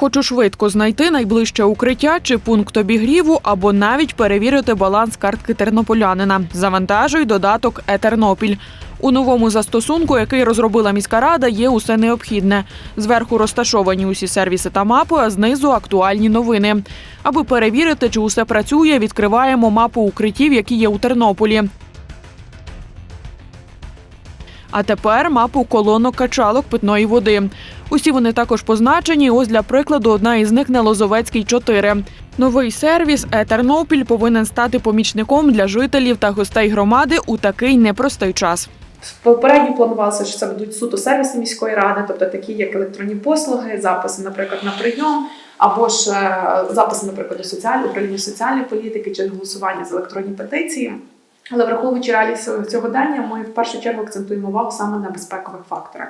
Хочу швидко знайти найближче укриття чи пункт обігріву, або навіть перевірити баланс картки тернополянина. Завантажуй додаток Етернопіль. У новому застосунку, який розробила міська рада, є усе необхідне. Зверху розташовані усі сервіси та мапи, а знизу актуальні новини. Аби перевірити, чи усе працює, відкриваємо мапу укриттів, які є у Тернополі. А тепер мапу колонок качалок питної води. Усі вони також позначені. Ось для прикладу, одна із них на Лозовецькій 4. Новий сервіс Етернопіль повинен стати помічником для жителів та гостей громади у такий непростий час. Попередньо планувалося, що це будуть суто сервіси міської ради, тобто такі як електронні послуги, записи, наприклад, на прийом, або ж е, записи, наприклад, до соціальної управління соціальної політики чи голосування з електронні петиції. Але враховуючи реалії сього- сьогодення, ми в першу чергу акцентуємо увагу саме на безпекових факторах.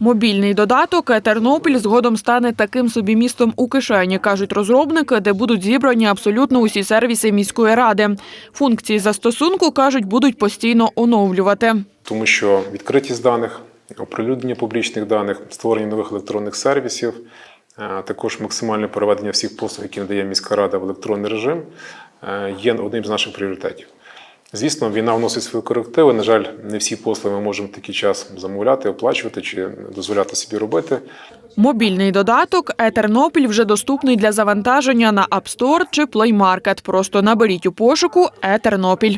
Мобільний додаток Етернопіль згодом стане таким собі містом у кишені, кажуть розробники, де будуть зібрані абсолютно усі сервіси міської ради. Функції застосунку кажуть, будуть постійно оновлювати. тому що відкритість даних, оприлюднення публічних даних, створення нових електронних сервісів, е, також максимальне переведення всіх послуг, які надає міська рада в електронний режим, е, є одним з наших пріоритетів. Звісно, війна вносить свої корективи. На жаль, не всі послуги ми можемо в такий час замовляти, оплачувати чи дозволяти собі робити. Мобільний додаток Етернопіль вже доступний для завантаження на App Store чи Play Market. Просто наберіть у пошуку Етернопіль.